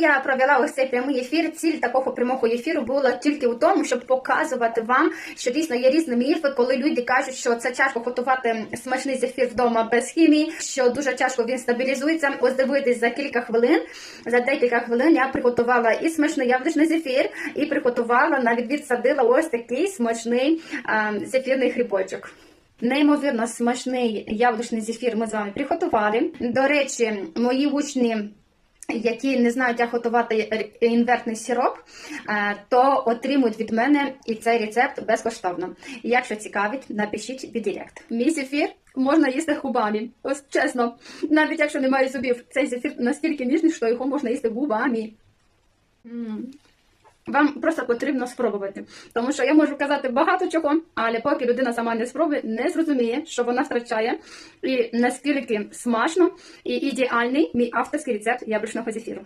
я провела ось цей прямий ефір, ціль такого прямого ефіру була тільки у тому, щоб показувати вам, що дійсно є різні міфи, коли люди кажуть, що це тяжко готувати смачний зефір вдома без хімії, що дуже тяжко він стабілізується. Ось дивитись за кілька хвилин. За декілька хвилин я приготувала і смачний яблучний зефір, і приготувала навіть відсадила ось такий смачний зефірний грибочок. Неймовірно смачний яблучний зефір ми з вами приготували. До речі, мої учні. Які не знають, як готувати інвертний сироп, е, то отримують від мене і цей рецепт безкоштовно. Якщо цікавить, напишіть в Директ. Мій зефір можна їсти губами. Ось чесно, навіть якщо немає зубів, цей зефір настільки ніжний, що його можна їсти губами. Вам просто потрібно спробувати, тому що я можу казати багато чого, але поки людина сама не спробує, не зрозуміє, що вона втрачає, і наскільки смачно і ідеальний мій авторський рецепт яблучного зефіру.